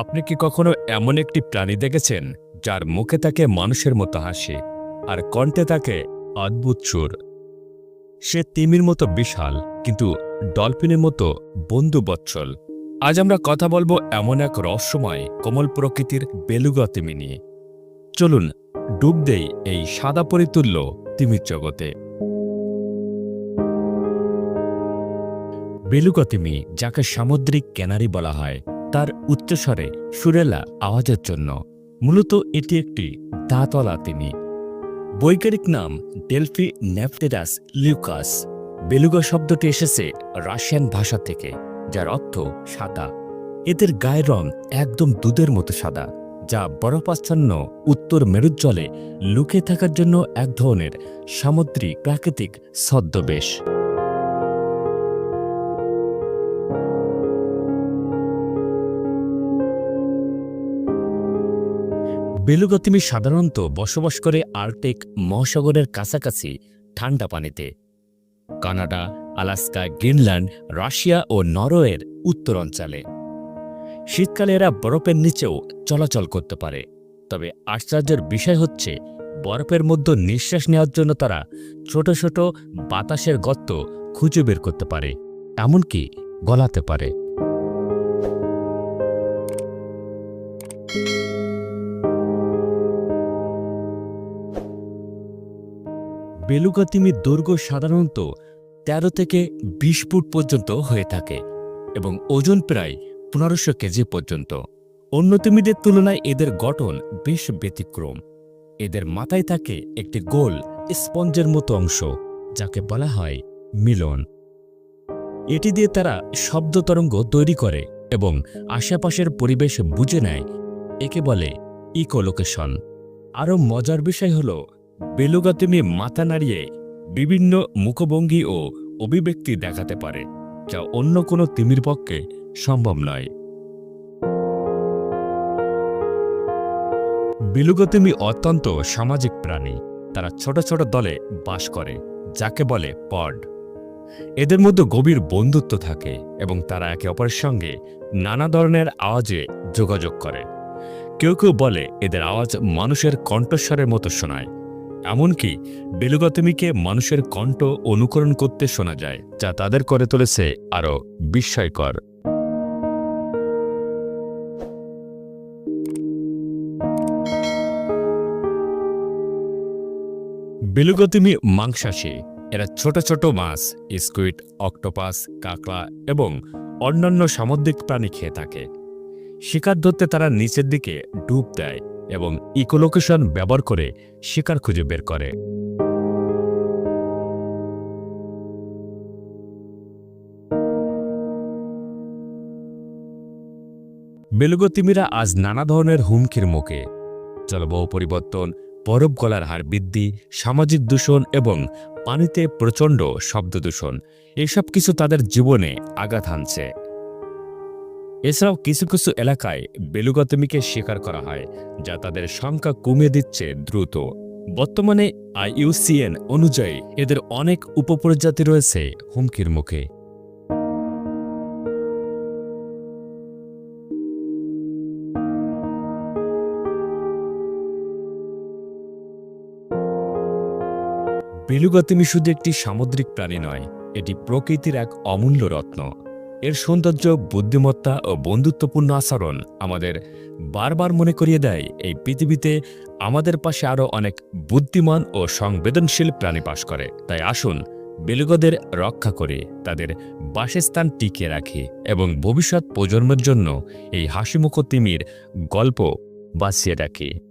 আপনি কি কখনো এমন একটি প্রাণী দেখেছেন, যার মুখে তাকে মানুষের মতো হাসে আর কণ্ঠে তাকে অদ্ভুত সুর? সে তিমির মতো বিশাল, কিন্তু ডলফিনের মতো বন্ধু বৎসল আজ আমরা কথা বলব এমন এক রহস্যময় কোমল প্রকৃতির বেলুগা তিমি নিয়ে। চলুন, ডুব দেই এই সাদা পরিতুল্য তিমির জগতে। বেলুগা তিমি, যাকে সামুদ্রিক ক্যানারি বলা হয় তার উচ্চস্বরে সুরেলা আওয়াজের জন্য। মূলত এটি একটি দাঁতলা তিমি বৈজ্ঞানিক নাম ডেলফি নেফটেরাস লিউকাস। বেলুগা শব্দটি এসেছে রাশিয়ান ভাষা থেকে, যার অর্থ সাদা। এদের গায়ের রং একদম দুধের মতো সাদা, যা বরফাচ্ছন্ন উত্তর মেরুজ্জলে লুকিয়ে থাকার জন্য এক ধরনের সামুদ্রিক প্রাকৃতিক ছদ্মবেশ। বেলুগতিমি সাধারণত বসবাস করে আর্কটিক মহাসাগরের কাছাকাছি ঠান্ডা পানিতে। কানাডা, আলাস্কা, গ্রিনল্যান্ড, রাশিয়া ও নরওয়ের উত্তর অঞ্চলে। শীতকালে এরা বরফের নিচেও চলাচল করতে পারে। তবে আশ্চর্যের বিষয় হচ্ছে, বরফের মধ্যে নিঃশ্বাস নেওয়ার জন্য তারা ছোট ছোট বাতাসের গর্ত খুঁজে বের করতে পারে, এমনকি গলাতে পারে। বেলুগা তিমির দৈর্ঘ্য সাধারণত ১৩ থেকে ২০ ফুট পর্যন্ত হয়ে থাকে এবং ওজন প্রায় পনেরোশো কেজি পর্যন্ত। অন্য তিমিদের তুলনায় এদের গঠন বেশ ব্যতিক্রম। এদের মাথায় থাকে একটি গোল স্পঞ্জের মতো অংশ, যাকে বলা হয় মিলন। এটি দিয়ে তারা শব্দ তরঙ্গ তৈরি করে এবং আশেপাশের পরিবেশ বুঝে নেয়। একে বলে ইকোলোকেশন। আরও মজার বিষয় হল বেলুগা তিমি মাথা নাড়িয়ে বিভিন্ন মুখভঙ্গি ও অভিব্যক্তি দেখাতে পারে, যা অন্য কোনো তিমির পক্ষে সম্ভব নয়। বেলুগা তিমি অত্যন্ত সামাজিক প্রাণী। তারা ছোট ছোট দলে বাস করে, যাকে বলে পড। এদের মধ্যে গভীর বন্ধুত্ব থাকে এবং তারা একে অপরের সঙ্গে নানা ধরনের আওয়াজে যোগাযোগ করে। কেউ কেউ বলে, এদের আওয়াজ মানুষের কণ্ঠস্বরের মতো শোনায়। এমনকি বেলুগতমিকে মানুষের কণ্ঠ অনুকরণ করতে শোনা যায়, যা তাদের করে তুলেছে আরও বিস্ময়কর। বেলুগতিমি মাংসাশী, এরা ছোট ছোট মাছ স্কুইড অক্টোপাস, কাঁকড়া এবং অন্যান্য সামুদ্রিক প্রাণী খেয়ে থাকে। শিকার ধরতে তারা নিচের দিকে ডুব দেয়। এবং ইকোলোকেশন ব্যবহার করে শিকার খুঁজে বের করে। বেলুগতিমিরা আজ নানা ধরনের হুমকির মুখে। জলবায়ু পরিবর্তন, বরফ গলার হার বৃদ্ধি, সামাজিক দূষণ এবং পানিতে প্রচণ্ড শব্দ দূষণ এসব কিছু তাদের জীবনে আঘাত হানছে। এছাড়াও কিছু কিছু এলাকায় বেলুগতমিকে শিকার করা হয়, যা তাদের সংখ্যা কমিয়ে দিচ্ছে দ্রুত। বর্তমানে আইইউসিএন অনুযায়ী এদের অনেক উপপ্রজাতি রয়েছে হুমকির মুখে। বেলুগতিমি শুধু একটি সামুদ্রিক প্রাণী নয়, এটি প্রকৃতির এক অমূল্য রত্ন। এর সৌন্দর্য, বুদ্ধিমত্তা ও বন্ধুত্বপূর্ণ আচরণ আমাদের বারবার মনে করিয়ে দেয় এই পৃথিবীতে আমাদের পাশে আরও অনেক বুদ্ধিমান ও সংবেদনশীল প্রাণী বাস করে। তাই আসুন বেলুগদের রক্ষা করে, তাদের বাসস্থান টিকিয়ে রাখি এবং ভবিষ্যৎ প্রজন্মের জন্য এই হাসিমুখ তিমির গল্প বাঁচিয়ে রাখি।